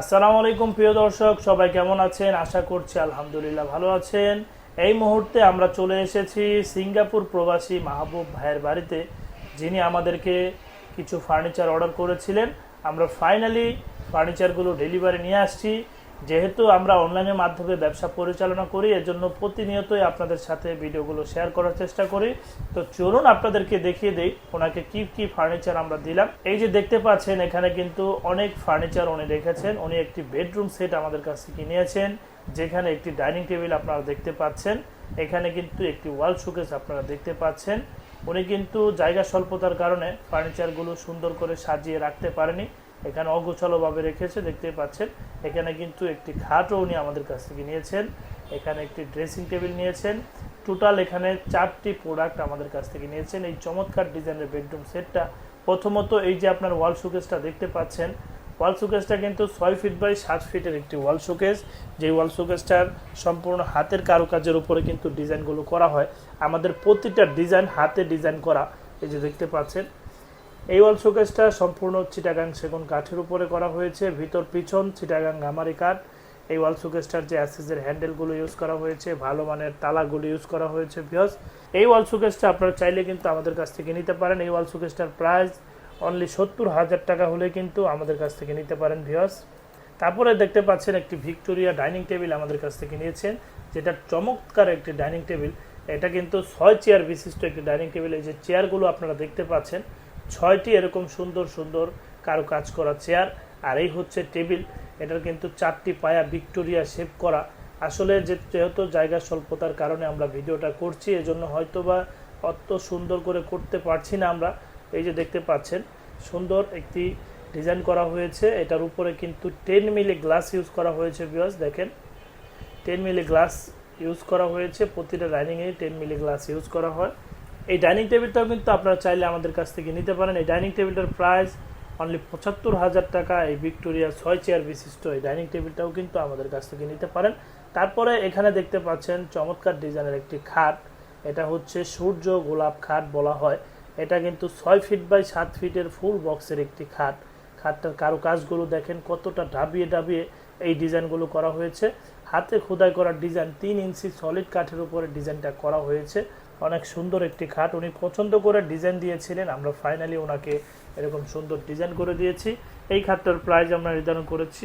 আসসালামু আলাইকুম, প্রিয় দর্শক, সবাই কেমন আছেন? আশা করছি আলহামদুলিল্লাহ ভালো আছেন। এই মুহূর্তে আমরা চলে এসেছি সিঙ্গাপুর প্রবাসী মাহবুব ভাইয়ের বাড়িতে, যিনি আমাদেরকে কিছু ফার্নিচার অর্ডার করেছিলেন। আমরা ফাইনালি ফার্নিচারগুলো ডেলিভারি নিয়ে আসছি। যেহেতু আমরা অনলাইনের মাধ্যমে ব্যবসা পরিচালনা করি, এজন্য প্রতিনিয়তই আপনাদের সাথে ভিডিওগুলো শেয়ার করার চেষ্টা করি। তো চলুন আপনাদেরকে দেখিয়ে দেই ওনাকে কি কি ফার্নিচার আমরা দিলাম। এই যে দেখতে পাচ্ছেন, এখানে কিন্তু অনেক ফার্নিচার উনি রেখেছেন। উনি একটি বেডরুম সেট আমাদের কাছ থেকে নিয়েছেন, যেখানে একটি ডাইনিং টেবিল আপনারা দেখতে পাচ্ছেন। এখানে কিন্তু একটি ওয়াল শোকেস আপনারা দেখতে পাচ্ছেন। উনি কিন্তু জায়গা স্বল্পতার কারণে ফার্নিচারগুলো সুন্দর করে সাজিয়ে রাখতে পারেনি। এখানে অগোছালোভাবে রেখেছে দেখতে পাচ্ছেন। এখানে কিন্তু একটি খাটও উনি আমাদের কাছ থেকে নিয়েছেন। এখানে একটি ড্রেসিং টেবিল নিয়েছেন। টোটাল এখানে চারটি প্রোডাক্ট আমাদের কাছ থেকে নিয়েছেন। এই চমৎকার ডিজাইনের বেডরুম সেটটা প্রথমত এই যে আপনার ওয়াল শোকেসটা দেখতে পাচ্ছেন। ওয়াল শোকেসটা কিন্তু ছয় ফিট বাই সাত ফিটের একটি ওয়াল শোকেস যে ওয়াল শোকেসটার সম্পূর্ণ হাতের কারুকাজের উপরে কিন্তু ডিজাইনগুলো করা হয়। আমাদের প্রতিটা ডিজাইন হাতে ডিজাইন করা। এই যে দেখতে পাচ্ছেন। এই ওয়াল শোকেসটা সম্পূর্ণ চিটাগাং সেগুন কাঠের উপরে করা হয়েছে। ভিতর, পিছন চিটাগাং গামারি কাঠ এই ওয়াল শোকেসটার যে অ্যাসেসের হ্যান্ডেলগুলো ইউজ করা হয়েছে, ভালো মানের তালাগুলো ইউজ করা হয়েছে, বিকজ এই ওয়াল শোকেসটা আপনারা চাইলে কিন্তু আমাদের কাছ থেকে নিতে পারেন। এই ওয়াল শোকেসটার প্রাইস অনলি সত্তর হাজার টাকা হলে কিন্তু আমাদের কাছ থেকে নিতে পারেন ভিওস তারপরে দেখতে পাচ্ছেন একটি ভিক্টোরিয়া ডাইনিং টেবিল আমাদের কাছ থেকে নিয়েছেন, যেটা চমৎকার একটি ডাইনিং টেবিল। এটা কিন্তু ছয় চেয়ার বিশিষ্ট একটি ডাইনিং টেবিল। এই যে চেয়ারগুলো আপনারা দেখতে পাচ্ছেন ছয়টি এরকম সুন্দর সুন্দর কারও কাজ করা চেয়ার আর এই হচ্ছে টেবিল এটার কিন্তু চারটি পায়া ভিক্টোরিয়া শেপ করা। আসলে যে যেহেতু জায়গা স্বল্পতার কারণে আমরা ভিডিওটা করছি, এজন্য হয়তো বা অত সুন্দর করে করতে পারছি না আমরা। এই যে দেখতে পাচ্ছেন, সুন্দর একটি ডিজাইন করা হয়েছে। এটার উপরে কিন্তু টেন মিলি গ্লাস ইউজ করা হয়েছে বিয়াস দেখেন। টেন মিলি গ্লাস ইউজ করা হয়েছে, প্রতিটা ডাইনিংয়ে টেন মিলি গ্লাস ইউজ করা হয়। এই ডাইনিং টেবিলটাও কিন্তু আপনারা চাইলে আমাদের কাছ থেকে নিতে পারেন। এই ডাইনিং টেবিলটার প্রাইস অনলি পঁচাত্তর হাজার টাকা। এই ভিক্টোরিয়া ছয় চেয়ার বিশিষ্ট এই ডাইনিং টেবিলটাও কিন্তু আমাদের কাছ থেকে নিতে পারেন। তারপরে এখানে দেখতে পাচ্ছেন চমৎকার ডিজাইনের একটি খাট। এটা হচ্ছে সূর্য গোলাপ খাট বলা হয়। এটা কিন্তু ছয় ফিট বাই সাত ফিটের ফুল বক্সের একটি খাট। খাটটার কারুকাজগুলো দেখেন কতটা ডাবিয়ে ডাবিয়ে এই ডিজাইনগুলো করা হয়েছে। হাতে খোদাই করা ডিজাইন, তিন ইঞ্চি সলিড কাঠের উপরে ডিজাইনটা করা হয়েছে। অনেক সুন্দর একটি খাট। উনি পছন্দ করে ডিজাইন দিয়েছিলেন। আমরা ফাইনালি ওনাকে এরকম সুন্দর ডিজাইন করে দিয়েছি। এই খাটটার প্রাইস আমরা নির্ধারণ করেছি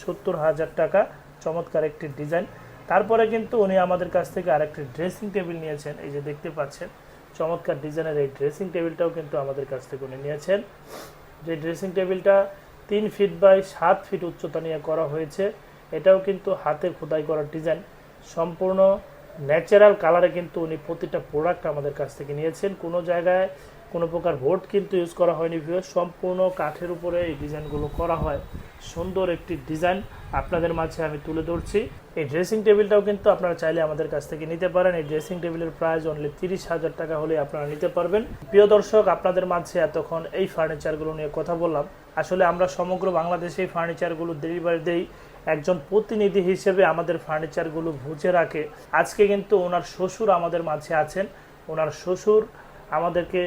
সত্তর হাজার টাকা। চমৎকার একটি ডিজাইন তারপরে কিন্তু উনি আমাদের কাছ থেকে আরেকটি ড্রেসিং টেবিল নিয়েছেন। এই যে দেখতে পাচ্ছেন, চমৎকার ডিজাইনের এই ড্রেসিং টেবিলটাও কিন্তু আমাদের কাছ থেকে উনি নিয়েছেন। যে ড্রেসিং টেবিলটা তিন ফিট বাই সাত ফিট উচ্চতা নিয়ে করা হয়েছে। এটাও কিন্তু হাতে খোদাই করা ডিজাইন সম্পূর্ণ ন্যাচারাল কালারে কিন্তু উনি প্রতিটা প্রোডাক্ট আমাদের কাছ থেকে নিয়েছেন। কোনো জায়গায় কোনো প্রকার ভোট কিন্তু ইউজ করা হয়নি ভিউ সম্পূর্ণ কাঠের উপরে এই ডিজাইনগুলো করা হয়। সুন্দর একটি ডিজাইন আপনাদের মাঝে আমি তুলে ধরছি। এই ড্রেসিং টেবিলটাও কিন্তু আপনারা চাইলে আমাদের কাছ থেকে নিতে পারেন। এই ড্রেসিং টেবিলের প্রাইস অনলি তিরিশ হাজার টাকা হলে আপনারা নিতে পারবেন। প্রিয় দর্শক, আপনাদের মাঝে এতক্ষণ এই ফার্নিচারগুলো নিয়ে কথা বললাম। আসলে আমরা সমগ্র বাংলাদেশে এই ফার্নিচারগুলো ডেলিভারি দেই। একজন প্রতিনিধি হিসেবে আমাদের ফার্নিচারগুলো বুঝে রাখে। আজকে কিন্তু ওনার শ্বশুর আমাদের মাঝে আছেন। ওনার শ্বশুর আমাদেরকে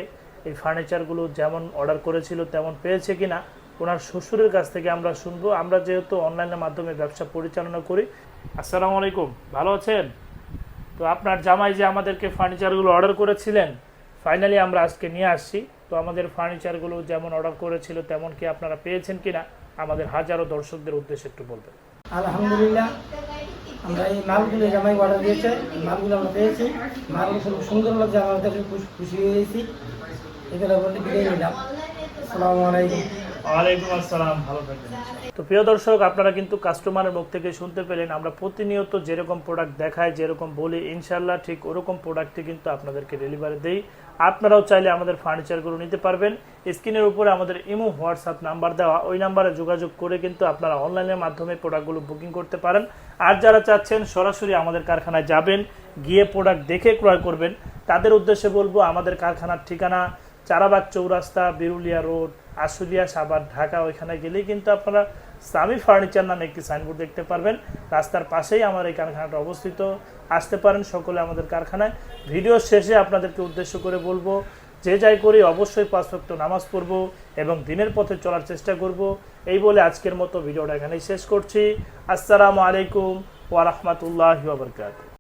এই ফার্নিচারগুলো যেমন অর্ডার করেছিল, তেমন পেয়েছে কি না ওনার শ্বশুরের কাছ থেকে আমরা শুনব। আমরা যেহেতু অনলাইনের মাধ্যমে ব্যবসা পরিচালনা করি। আসসালামু আলাইকুম, ভালো আছেন? তো আপনার জামাই যে আমাদেরকে ফার্নিচারগুলো অর্ডার করেছিলেন ফাইনালি আমরা আজকে নিয়ে আসছি। তো আমাদের ফার্নিচারগুলো যেমন অর্ডার করেছিল, তেমন কি আপনারা পেয়েছেন কি না আমাদের হাজারো দর্শকদের উদ্দেশ্যে একটু বলবেন। আলহামদুলিল্লাহ, আমরা এই মালগুলো জামাই অর্ডার দিয়েছে, মালগুলো আমরা পেয়েছি। মালগুলো সুন্দর লাগছে আমাদের খুশি হয়েছি। এগুলো তো প্রিয় দর্শক, আপনারা কিন্তু কাস্টমারের মুখ থেকে শুনতে পেলেন। আমরা প্রতিনিয়ত যেরকম প্রোডাক্ট যেরকম বলি ইনশাল্লাহ ঠিক ওরকম কিন্তু আপনাদেরকে ডেলিভারি দেই। আপনারাও চাইলে আমাদের ফার্নিচারগুলো নিতে পারবেন। স্ক্রিনের উপরে আমাদের ইমো হোয়াটসঅ্যাপ নাম্বার দেওয়া। ওই নাম্বারে যোগাযোগ করে কিন্তু আপনারা অনলাইনের মাধ্যমে প্রোডাক্টগুলো বুকিং করতে পারেন। আর যারা চাচ্ছেন সরাসরি আমাদের কারখানায় যাবেন, গিয়ে প্রোডাক্ট দেখে ক্রয় করবেন, তাদের উদ্দেশ্যে বলব, আমাদের কারখানার ঠিকানা চারাবাগ চৌরাস্তা, বিরুলিয়া রোড, আশুলিয়া সাবার ঢাকা, ওইখানে গেলেই কিন্তু আপনারা সামি ফার্নিচার নামে একটি সাইনবোর্ড দেখতে পারবেন। রাস্তার পাশেই আমার এই কারখানাটা অবস্থিত। আসতে পারেন সকলে আমাদের কারখানায়। ভিডিও শেষে আপনাদেরকে উদ্দেশ্য করে বলব, যে যাই করি অবশ্যই পাঁচ নামাজ পড়ব এবং দিনের পথে চলার চেষ্টা করব। এই বলে আজকের মতো ভিডিওটা এখানেই শেষ করছি। আসসালামু আলাইকুম ওয়া রাহমাতুল্লাহি ওয়া বারাকাতুহু।